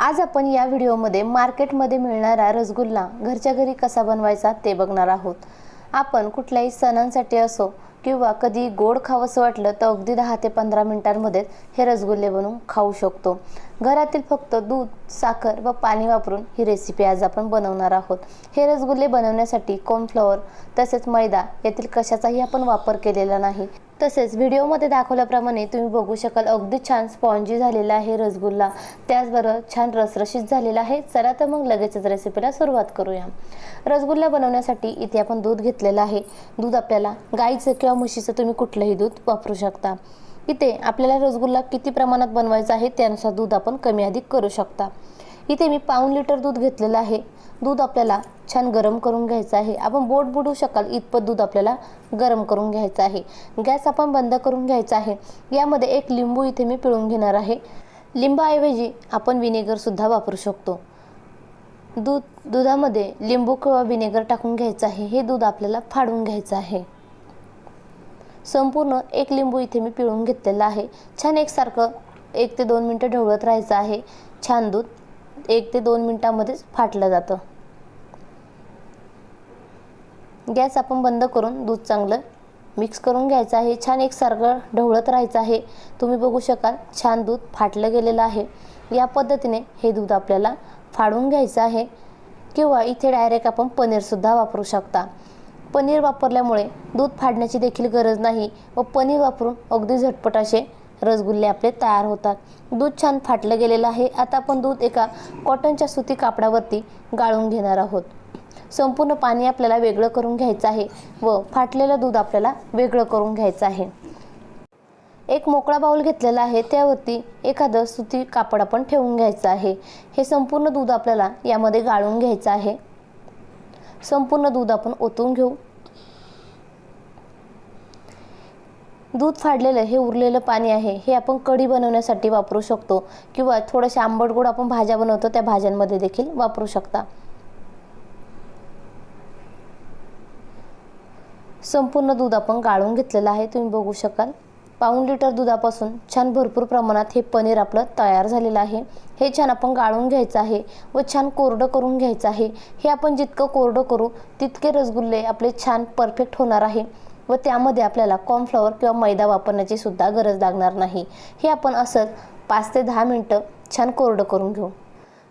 आज आपण या व्हिडिओमध्ये मार्केटमध्ये मिळणारा रसगुल्ला घरच्या घरी कसा बनवायचा ते बघणार आहोत. आपण कुठल्याही सणांसाठी असो किंवा कधी गोड खावंसं वाटलं तर अगदी दहा ते पंधरा मिनिटांमध्येच हे रसगुल्ले बनवून खाऊ शकतो. घरातील फक्त दूध साखर व पाणी वापरून ही रेसिपी आज आपण बनवणार आहोत. हे रसगुल्ले बनवण्यासाठी कॉर्नफ्लॉवर तसेच मैदा यातील कशाचाही आपण वापर केलेला नाही. तसेच व्हिडिओमध्ये दाखवल्याप्रमाणे तुम्ही बघू शकाल अगदी छान स्पॉन्जी झालेला आहे रसगुल्ला. त्याचबरोबर छान रसरशीत झालेला आहे. चला तर मग लगेचच रेसिपीला सुरुवात करूया. रसगुल्ला बनवण्यासाठी इथे आपण दूध घेतलेलं आहे. दूध आपल्याला गाईचं किंवा म्हशीचं तुम्ही कुठलंही दूध वापरू शकता. इथे आपल्याला रसगुल्ला किती प्रमाणात बनवायचा आहे त्यानुसार दूध आपण कमी अधिक करू शकता. इथे मी पाऊन लिटर दूध घेतलेलं आहे. दूध आपल्याला छान गरम करून घ्यायचं आहे. आपण बोट बुडू शकाल इतपत दूध आपल्याला गरम करून घ्यायचं आहे. गॅस आपण बंद करून घ्यायचा आहे. यामध्ये एक लिंबू इथे मी पिळून घेणार आहे. लिंबाऐवजी आपण विनेगरसुद्धा वापरू शकतो. दूध दुधामध्ये लिंबू किंवा विनेगर टाकून घ्यायचं आहे. हे दूध आपल्याला फाडून घ्यायचं आहे. संपूर्ण एक लिंबू इथे मी पिळून घेतलेलं आहे. छान एकसारखं एक ते दोन मिनटं ढवळत राहायचं आहे. छान दूध एक ते दोन मिनटामध्येच फाटलं जातं. गॅस आपण बंद करून दूध चांगलं मिक्स करून घ्यायचं आहे. छान एकसारखं ढवळत राहायचं आहे. तुम्ही बघू शकाल छान दूध फाटलं गेलेलं आहे. या पद्धतीने हे दूध आपल्याला फाडून घ्यायचं आहे किंवा इथे डायरेक्ट आपण पनीरसुद्धा वापरू शकता. पनीर वापरल्यामुळे दूध फाडण्याची देखील गरज नाही व पनीर वापरून अगदी झटपट असे रसगुल्ले आपले तयार होतात. दूध छान फाटलं गेलेलं आहे. आता आपण दूध एका कॉटनच्या सुती कापडावरती गाळून घेणार आहोत. संपूर्ण पाणी आपल्याला वेगळं करून घ्यायचं आहे व फाटलेलं दूध आपल्याला वेगळं करून घ्यायचं आहे. एक मोकळा बाऊल घेतलेला आहे त्यावरती एखादं सुती कापड आपण ठेवून घ्यायचं आहे. हे संपूर्ण दूध आपल्याला यामध्ये गाळून घ्यायचं आहे. संपूर्ण दूध आपण ओतून घेऊ. दूध फाडलेलं हे उरलेलं पाणी आहे हे आपण कढी बनवण्यासाठी वापरू शकतो किंवा थोडंशा आंबट गोड आपण भाज्या बनवतो त्या भाज्यांमध्ये देखील वापरू शकता. संपूर्ण दूध आपण गाळून घेतलेलं आहे तुम्ही बघू शकाल. पाऊण लिटर दुधापासून छान भरपूर प्रमाणात हे पनीर आपलं तयार झालेलं आहे. हे छान आपण गाळून घ्यायचं आहे व छान कोरडं करून घ्यायचं आहे. हे आपण जितकं कोरडं करू तितके रसगुल्ले आपले छान परफेक्ट होणार आहे व त्यामध्ये आपल्याला कॉर्नफ्लॉवर किंवा मैदा वापरण्याची सुद्धा गरज लागणार नाही. हे आपण असंच पाच ते दहा मिनटं छान कोरडं करून घेऊ.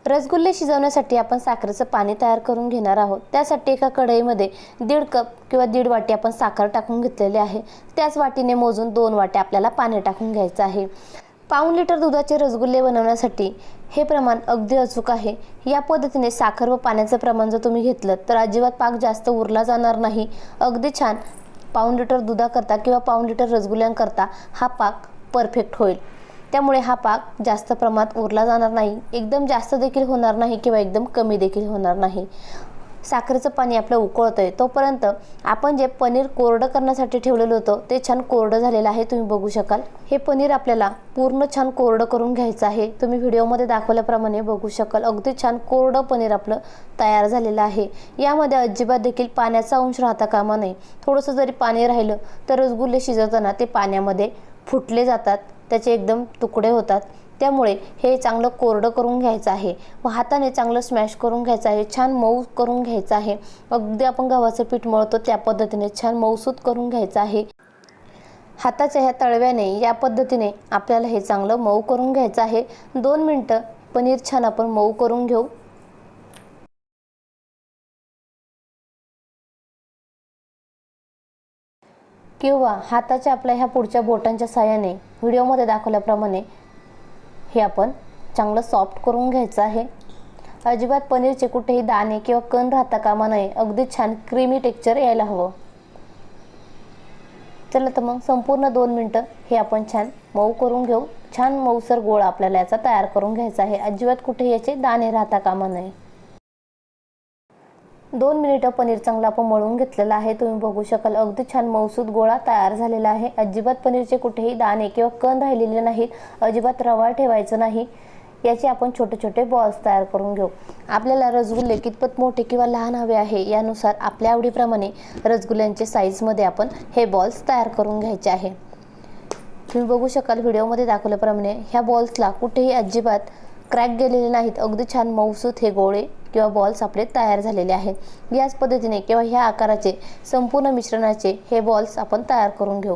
रसगुल्ले शिजवण्यासाठी आपण साखरेचं पाणी तयार करून घेणार आहोत. त्यासाठी एका कढईमध्ये दीड कप किंवा दीड वाटी आपण साखर टाकून घेतलेली आहे. त्याच वाटीने मोजून दोन वाटे आपल्याला पाणी टाकून घ्यायचं आहे. पाऊन लिटर दुधाचे रसगुल्ले बनवण्यासाठी हे प्रमाण अगदी अचूक आहे. या पद्धतीने साखर व पाण्याचं प्रमाण जर तुम्ही घेतलं तर अजिबात पाक जास्त उरला जाणार नाही. अगदी छान. पाऊन लिटर दुधाकरता किंवा पाऊन लिटर रसगुल्ल्यांकरता हा पाक परफेक्ट होईल. त्यामुळे हा पाक जास्त प्रमाणात उरला जाणार नाही. एकदम जास्त देखील होणार नाही किंवा एकदम कमी देखील होणार नाही. साखरेचं पाणी आपलं उकळतं आहे तोपर्यंत आपण जे पनीर कोरडं करण्यासाठी ठेवलेलं होतं ते छान कोरडं झालेलं आहे तुम्ही बघू शकाल. हे पनीर आपल्याला पूर्ण छान कोरडं करून घ्यायचं आहे. तुम्ही व्हिडिओमध्ये दाखवल्याप्रमाणे बघू शकाल. अगदी छान कोरडं पनीर आपलं तयार झालेलं आहे. यामध्ये अजिबात देखील पाण्याचा अंश राहता कामा नये. थोडंसं जरी पाणी राहिलं तर रसगुल्ले शिजवताना ते पाण्यामध्ये फुटले जातात. त्याचे एकदम तुकडे होतात. त्यामुळे हे चांगलं कोरडं करून घ्यायचं आहे. व हाताने चांगलं स्मॅश करून घ्यायचं आहे. छान मऊ करून घ्यायचं आहे. अगदी आपण गव्हाचं पीठ मळतो त्या पद्धतीने छान मऊसूत करून घ्यायचं आहे. हाताच्या ह्या तळव्याने या पद्धतीने आपल्याला हे चांगलं मऊ करून घ्यायचं आहे. दोन मिनटं पनीर छान आपण मऊ करून घेऊ. किंवा हाताच्या आपल्या ह्या पुढच्या बोटांच्या साह्याने व्हिडिओमध्ये दाखवल्याप्रमाणे हे आपण चांगलं सॉफ्ट करून घ्यायचं आहे. अजिबात पनीरचे कुठेही दाणे किंवा कण राहता कामा नये. अगदी छान क्रीमी टेक्चर यायला हवं. चला तर मग संपूर्ण दोन मिनटं हे आपण छान मऊ करून घेऊ. छान मऊसर गोळा आपल्याला याचा तयार करून घ्यायचा आहे. अजिबात कुठे याचे दाणे राहता कामा नये. दोन मिनिटं पनीर चांगला आपण मळून घेतलेलं आहे. तुम्ही बघू शकाल अगदी छान मौसूद गोळा तयार झालेला आहे. अजिबात पनीरचे कुठेही दाणे किंवा कण राहिलेले नाहीत. अजिबात रवा ठेवायचं नाही. याचे आपण छोटे छोटे बॉल्स तयार करून घेऊ. आपल्याला रसगुल्ले कितपत मोठे किंवा लहान हवे आहे यानुसार आपल्या आवडीप्रमाणे रसगुल्ल्यांचे साईजमध्ये आपण हे बॉल्स तयार करून घ्यायचे आहे. तुम्ही बघू शकाल व्हिडिओमध्ये दाखवल्याप्रमाणे ह्या बॉल्सला कुठेही अजिबात क्रॅक गेलेले नाहीत. अगदी छान मऊसूत हे गोळे किंवा बॉल्स आपले तयार झालेले आहेत. याच पद्धतीने किंवा ह्या आकाराचे संपूर्ण मिश्रणाचे हे बॉल्स आपण तयार करून घेऊ.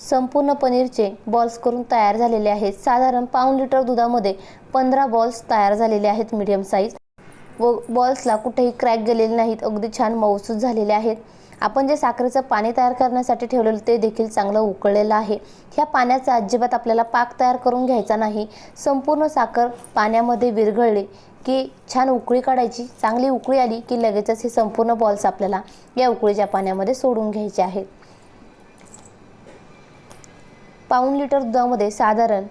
संपूर्ण पनीरचे बॉल्स करून तयार झालेले आहेत. साधारण पाऊण लिटर दुधामध्ये पंधरा बॉल्स तयार झालेले आहेत मीडियम साईज व बॉल्सला कुठेही क्रॅक गेलेले नाहीत. अगदी छान मऊसूस झालेले आहेत. आपण जे साखरेचं पाणी तयार करण्यासाठी ठेवलेलं ते देखील चांगलं उकळलेलं आहे. ह्या पाण्याचा अजिबात आपल्याला पाक तयार करून घ्यायचा नाही. संपूर्ण साखर पाण्यामध्ये विरघळली की छान उकळी काढायची. चांगली उकळी आली की लगेचच हे संपूर्ण बॉल्स आपल्याला या उकळीच्या पाण्यामध्ये सोडून घ्यायचे आहेत. पाऊण लिटर दुधामध्ये साधारण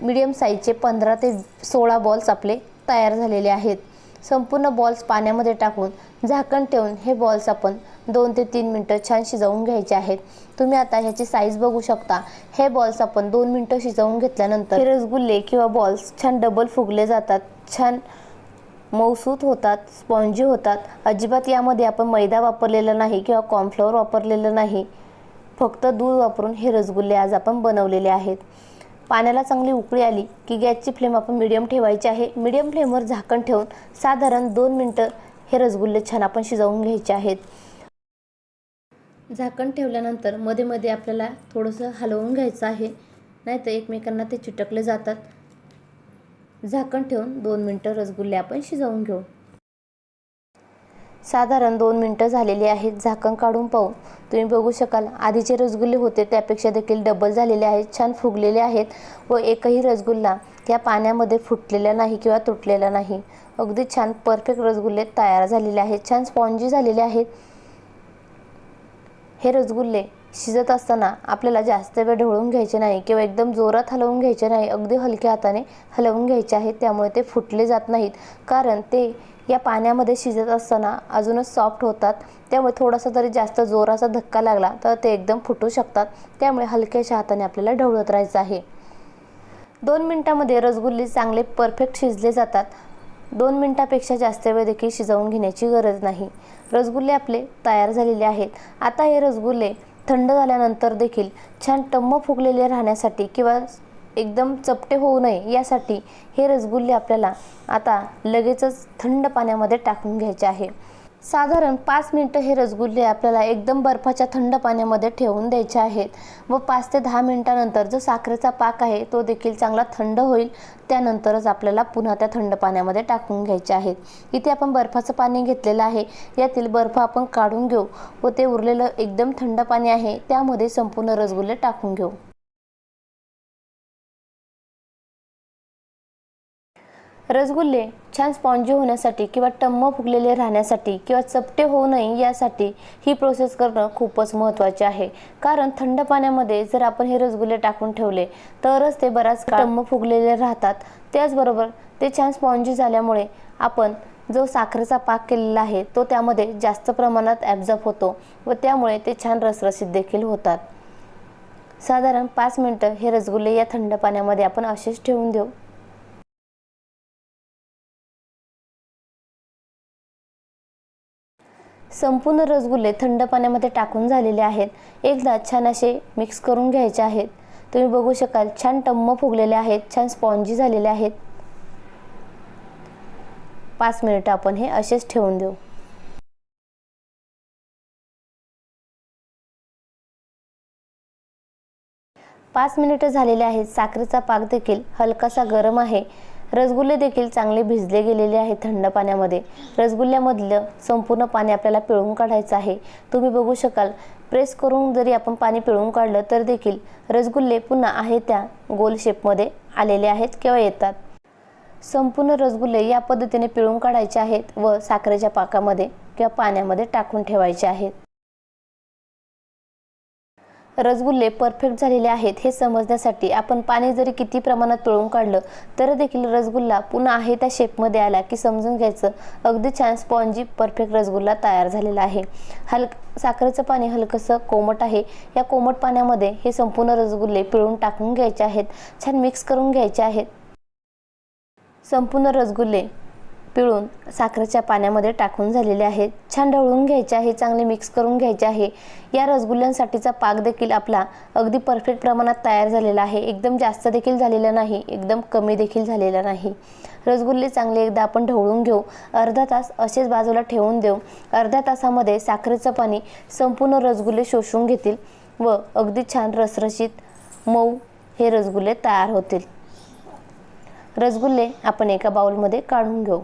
मीडियम साईजचे पंधरा ते सोळा बॉल्स आपले तयार झालेले आहेत. संपूर्ण बॉल्स पाण्यामध्ये टाकून झाकण ठेवून हे बॉल्स आपण दोन ते तीन मिनटं छान शिजवून घ्यायचे आहेत. तुम्ही आता ह्याची साईज बघू शकता. हे बॉल्स आपण दोन मिनटं शिजवून घेतल्यानंतर हे रसगुल्ले किंवा बॉल्स छान डबल फुगले जातात. छान मऊसूत होतात स्पॉन्जी होतात. अजिबात यामध्ये आपण मैदा वापरलेला नाही किंवा कॉर्नफ्लॉवर वापरलेलं नाही. फक्त दूध वापरून हे रसगुल्ले आज आपण बनवलेले आहेत. पाण्याला चांगली उकळी आली की गॅसची फ्लेम आपण मिडियम ठेवायची आहे. मिडियम फ्लेमवर झाकण ठेवून साधारण दोन मिनटं हे रसगुल्ले छान आपण शिजवून घ्यायचे आहेत. झाकण ठेवल्यानंतरमध्ये मध्ये आपल्याला थोडंसं हलवून घ्यायचं आहे. नाहीतर एकमेकांना ते चिटकले जातात. झाकण ठेवून दोन मिनटं रसगुल्ले आपण शिजवून घेऊ. साधारण दोन मिनटं झालेली आहेत झाकण काढून पाहू. तुम्ही बघू शकाल आधीचे रसगुल्ले होते त्यापेक्षा देखील डबल झालेले आहेत छान फुगलेले आहेत व एकही रसगुल्ला त्या पाण्यामध्ये फुटलेला नाही किंवा तुटलेला नाही. अगदी छान परफेक्ट रसगुल्ले तयार झालेले आहेत छान स्पॉन्जी झालेले आहेत. हे रसगुल्ले शिजत असताना आपल्याला जास्त वेळ ढवळून घ्यायचे नाही किंवा एकदम जोरात हलवून घ्यायचे नाही अगदी हलक्या हाताने हलवून घ्यायचे आहेत त्यामुळे ते फुटले जात नाहीत. कारण ते या पाण्यामध्ये शिजत असताना अजूनच सॉफ्ट होतात. त्यामुळे थोडासा जरी जास्त जोराचा धक्का लागला तर ते एकदम फुटू शकतात. त्यामुळे हलक्याशा हाताने आपल्याला ढवळत राहायचं आहे. दोन मिनटामध्ये रसगुल्ले चांगले परफेक्ट शिजले जातात. दोन मिनटापेक्षा जास्त वेळ देखील शिजवून घेण्याची गरज नाही. रसगुल्ले आपले तयार झालेले आहेत. आता हे रसगुल्ले थंड झाल्यानंतर देखील छान टम्म फुगलेले राहण्यासाठी किंवा एकदम चपटे होऊ नये यासाठी हे रसगुल्ले आपल्याला आता लगेचच थंड पाण्यामध्ये टाकून घ्यायचे आहे. साधारण पाच मिनटं हे रसगुल्ले आपल्याला एकदम बर्फाच्या थंड पाण्यामध्ये ठेवून द्यायचे आहेत. व पाच ते दहा मिनटानंतर जो साखरेचा पाक आहे तो देखील चांगला थंड होईल. त्यानंतरच आपल्याला पुन्हा त्या थंड पाण्यामध्ये टाकून घ्यायचे आहेत. इथे आपण बर्फाचं पाणी घेतलेलं आहे. यातील बर्फ आपण काढून घेऊ व ते उरलेलं एकदम थंड पाणी आहे त्यामध्ये संपूर्ण रसगुल्ले टाकून घेऊ. रसगुल्ले छान स्पॉन्जी होण्यासाठी किंवा टम्म फुगलेले राहण्यासाठी किंवा चपटे होऊ नये यासाठी ही प्रोसेस करणं खूपच महत्त्वाचे आहे. कारण थंड पाण्यामध्ये जर आपण हे रसगुल्ले टाकून ठेवले तरच ते बराच टम्म फुगलेले राहतात. त्याचबरोबर ते छान स्पॉन्जी झाल्यामुळे आपण जो साखरेचा पाक केलेला आहे तो त्यामध्ये जास्त प्रमाणात ॲब्झॉर्ब होतो व त्यामुळे ते छान रसरशीत देखील होतात. साधारण पाच मिनटं हे रसगुल्ले या थंड पाण्यामध्ये आपण असेच ठेवून देऊ. संपूर्ण रसगुल्ले थंड पाण्यामध्ये टाकून झालेले आहेत. एकदा छान असे मिक्स करून घ्यायचे आहेत. तुम्ही बघू शकाल छान टम्म फुगलेले आहेत छान स्पॉन्जी झालेले आहेत. पाच मिनिटं आपण हे असेच ठेवून देऊ. पाच मिनिटं झालेले आहेत. साखरेचा पाक देखील हलकासा गरम आहे. रसगुल्ले देखील चांगले भिजले गेलेले आहेत थंड पाण्यामध्ये. रसगुल्ल्यामधलं संपूर्ण पाणी आपल्याला पिळून काढायचं आहे. तुम्ही बघू शकाल प्रेस करून जरी आपण पाणी पिळून काढलं तर देखील रसगुल्ले पुन्हा आहे त्या गोल शेपमध्ये आलेले आहेत किंवा येतात. संपूर्ण रसगुल्ले या पद्धतीने पिळून काढायचे आहेत व साखरेच्या पाकामध्ये किंवा पाण्यामध्ये टाकून ठेवायचे आहेत. रसगुल्ले परफेक्ट झालेले आहेत हे समजण्यासाठी आपण पाणी जरी किती प्रमाणात पिळून काढलं तर देखील रसगुल्ला पुन्हा आहे त्या शेपमध्ये आला की समजून घ्यायचं. अगदी छान स्पॉन्जी परफेक्ट रसगुल्ला तयार झालेला आहे. हलक साखरेचं पाणी हलकंसं कोमट आहे. या कोमट पाण्यामध्ये हे संपूर्ण रसगुल्ले पिळून टाकून घ्यायचे आहेत छान मिक्स करून घ्यायचे आहेत. संपूर्ण रसगुल्ले पिळून साखरेच्या पाण्यामध्ये टाकून झालेले आहेत. छान ढवळून घ्यायचे आहे चांगले मिक्स करून घ्यायचे आहे. या रसगुल्ल्यांसाठीचा पाक देखील आपला अगदी परफेक्ट प्रमाणात तयार झालेला आहे. एकदम जास्त देखील झालेला नाही एकदम कमी देखील झालेला नाही. रसगुल्ले चांगले एकदा आपण ढवळून घेऊ. अर्धा तास असेच बाजूला ठेवून देऊ. अर्ध्या तासामध्ये साखरेचं पाणी संपूर्ण रसगुल्ले शोषून घेतील व अगदी छान रसरशीत मऊ हे रसगुल्ले तयार होतील. रसगुल्ले आपण एका बाउलमध्ये काढून घेऊ.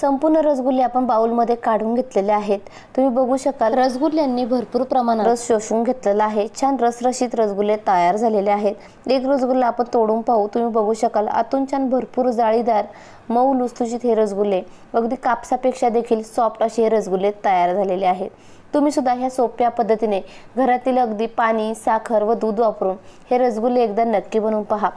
संपूर्ण रसगुल्ले आपण बाउलमध्ये काढून घेतलेले आहेत. तुम्ही बघू शकाल रसगुल्ल्यांनी भरपूर प्रमाणात रस शोषून घेतलेला आहे. छान रसरशीत रसगुल्ले तयार झालेले आहेत. एक रसगुल्ला आपण तोडून पाहू. तुम्ही बघू शकाल आतून छान भरपूर जाळीदार मऊ लुसलुशीत हे रसगुल्ले. अगदी कापसापेक्षा देखील सॉफ्ट असे हे रसगुल्ले तयार झालेले आहेत. तुम्ही सुद्धा ह्या सोप्या पद्धतीने घरातील अगदी पाणी साखर व दूध वापरून हे रसगुल्ले एकदा नक्की बनवून पहा.